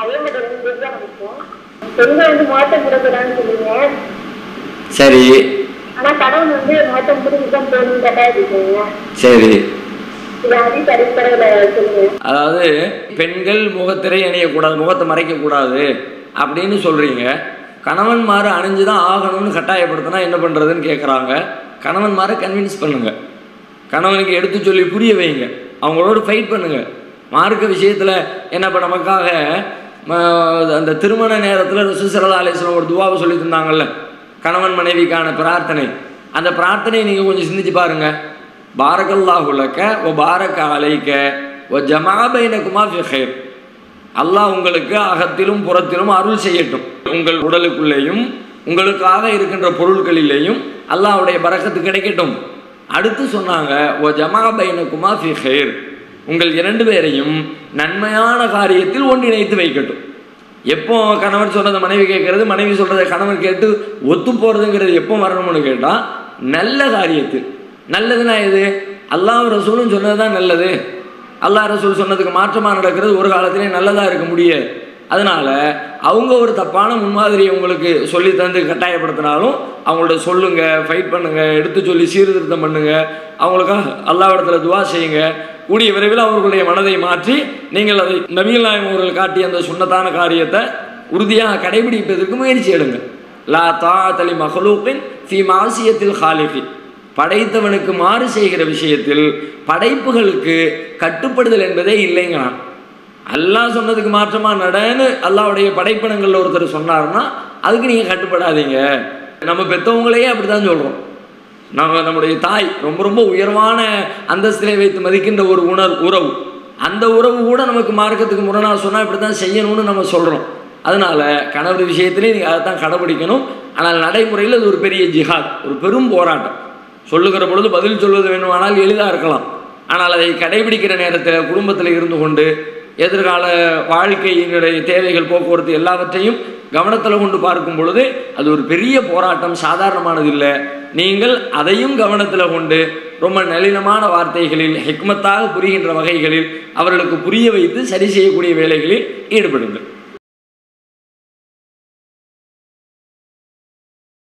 அதே மாதிரி பெண்கள் வந்து மாற்றம் கொடுக்குறான்னு சொல்லுங்க சரி. ஆனா வந்து மாற்றம் கட்டாயிருக்கீங்க சரி. அதாவது பெண்கள் முகத்திரை அணியக்கூடாது முகத்தை மறைக்கக்கூடாது அப்படின்னு சொல்றீங்க. கணவன் மாறு அணிஞ்சுதான் ஆகணும்னு கட்டாயப்படுத்தினா என்ன பண்றதுன்னு கேட்குறாங்க மாற கன்வின்ஸ் பண்ணுங்க. கணவனுக்கு எடுத்து சொல்லி புரிய வைங்க. அவங்களோட ஃபைட் பண்ணுங்க. மார்க்க விஷயத்தில் என்ன இப்போ நமக்காக அந்த திருமண நேரத்தில் ரசூசரதா அலிஸ்லாம் ஒரு துவாவை சொல்லி தந்தாங்கல்ல கணவன் மனைவிக்கான பிரார்த்தனை. அந்த பிரார்த்தனையை நீங்கள் கொஞ்சம் சிந்திச்சு பாருங்க. பாரகல்லாஹு லக்க ஓ பாரக அலைக்க ஓ ஜமாபைனகுமா ஃபிஹேர் அல்லாஹ் உங்களுக்கு அகத்திலும் புறத்திலும் அருள் செய்யட்டும். உங்கள் உடலுக்குள்ளேயும் உங்களுக்காக இருக்கின்ற பொருட்களிலேயும் அல்லாஹ்வுடைய பறக்கத்து கிடைக்கட்டும். அடுத்து சொன்னாங்க ஓ ஜமாபைனகுமா ஃபிஹேர் உங்கள் இரண்டு பேரையும் நன்மையான காரியத்தில் ஒன்றிணைத்து வைக்கட்டும். எப்போ கணவன் சொன்னதை மனைவி கேட்கறது மனைவி சொல்றதை கணவன் கேட்டு ஒத்து போறதுங்கிறது எப்போ வரணும்னு கேட்டால் நல்ல காரியத்தில். நல்லதுன்னா எது? அல்லாஹ் ரசூலும் சொன்னது தான் நல்லது. அல்லாஹ் ரசூல் சொன்னதுக்கு மாற்றமாக நடக்கிறது ஒரு காலத்திலே நல்லதாக இருக்க முடியாது அதனால அவங்க ஒரு தப்பான முன்மாதிரியை உங்களுக்கு சொல்லி தந்து கட்டாயப்படுத்தினாலும் அவங்கள்ட்ட சொல்லுங்க ஃபைட் பண்ணுங்க எடுத்து சொல்லி சீர்திருத்தம் பண்ணுங்க. அவங்களுக்காக அல்லாவிடத்துல துவா செய்யுங்க. கூடிய விரைவில் அவர்களுடைய மனதை மாற்றி நீங்கள் அதை நபிகள் நாயம் அவர்கள் காட்டிய அந்த சுண்ணத்தான காரியத்தை உறுதியாக கடைபிடிப்பதற்கு முயற்சி எடுங்க லா தாத்தலி மஹலூக்கின் ஃபி மாசியத்தில் ஹாலிஃபி படைத்தவனுக்கு மாறு செய்கிற விஷயத்தில் படைப்புகளுக்கு கட்டுப்படுதல் என்பதே இல்லைங்கிறான் அல்லாஹ் சொன்னதுக்கு மாற்றமா நடன்னு அல்லாவுடைய படைப்பினங்களில் ஒருத்தர் சொன்னார்னா அதுக்கு நீங்கள் கட்டுப்படாதீங்க. நம்ம பெத்தவங்களையே அப்படித்தான் சொல்கிறோம் நம்ம நம்முடைய தாய் ரொம்ப ரொம்ப உயர்வான அந்தஸ்திலே வைத்து மதிக்கின்ற ஒரு உணர் உறவு. அந்த உறவு கூட நமக்கு மார்க்கத்துக்கு முரணாக சொன்னால் இப்படி தான் செய்யணும்னு நம்ம சொல்கிறோம் அதனால் கணவர் விஷயத்திலே நீங்கள் அதை தான் கடைபிடிக்கணும். ஆனால் நடைமுறையில் அது ஒரு பெரிய ஜிஹாத் ஒரு பெரும் போராட்டம். சொல்லுகிற பொழுது பதில் சொல்வது வேணுமானால் எளிதாக இருக்கலாம். ஆனால் அதை கடைபிடிக்கிற நேரத்தில் குடும்பத்தில் இருந்து கொண்டு எதிர்கால வாழ்க்கையினுடைய தேவைகள் போக்குவரத்து எல்லாவற்றையும் கவனத்தில் கொண்டு பார்க்கும் பொழுது அது ஒரு பெரிய போராட்டம் சாதாரணமானது இல்லை. நீங்கள் அதையும் கவனத்தில் கொண்டு ரொம்ப நளினமான வார்த்தைகளில் ஹெக்மத்தாக புரிகின்ற வகைகளில் அவர்களுக்கு புரிய வைத்து சரி செய்யக்கூடிய வேலைகளில் ஈடுபடுங்கள்.